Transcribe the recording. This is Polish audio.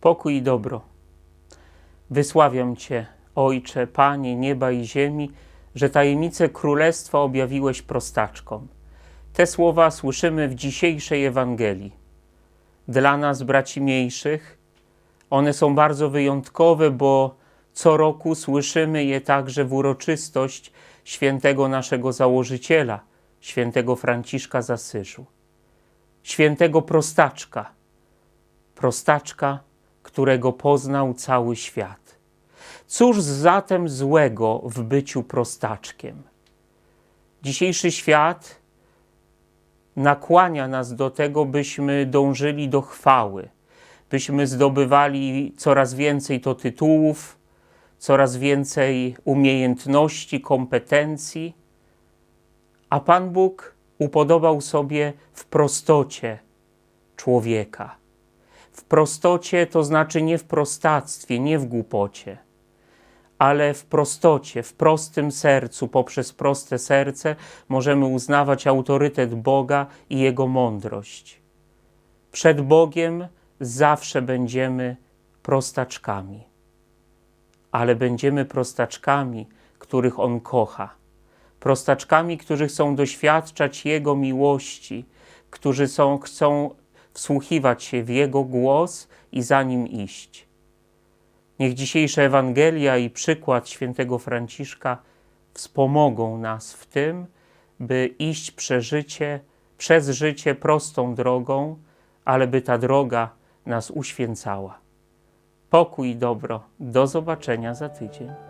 Pokój i dobro. Wysławiam Cię, Ojcze, Panie nieba i ziemi, że tajemnice królestwa objawiłeś prostaczkom. Te słowa słyszymy w dzisiejszej Ewangelii. Dla nas, braci mniejszych, one są bardzo wyjątkowe, bo co roku słyszymy je także w uroczystość świętego naszego założyciela, świętego Franciszka z Asyżu, świętego prostaczka, prostaczka, którego poznał cały świat. Cóż zatem złego w byciu prostaczkiem? Dzisiejszy świat nakłania nas do tego, byśmy dążyli do chwały, byśmy zdobywali coraz więcej to tytułów, coraz więcej umiejętności, kompetencji, a Pan Bóg upodobał sobie w prostocie człowieka. W prostocie to znaczy nie w prostactwie, nie w głupocie, ale w prostocie, w prostym sercu, poprzez proste serce możemy uznawać autorytet Boga i Jego mądrość. Przed Bogiem zawsze będziemy prostaczkami, ale będziemy prostaczkami, których On kocha. Prostaczkami, którzy chcą doświadczać Jego miłości, którzy są, chcą wsłuchiwać się w Jego głos i za Nim iść. Niech dzisiejsza Ewangelia i przykład świętego Franciszka wspomogą nas w tym, by iść przeżycie, przez życie prostą drogą, ale by ta droga nas uświęcała. Pokój i dobro. Do zobaczenia za tydzień.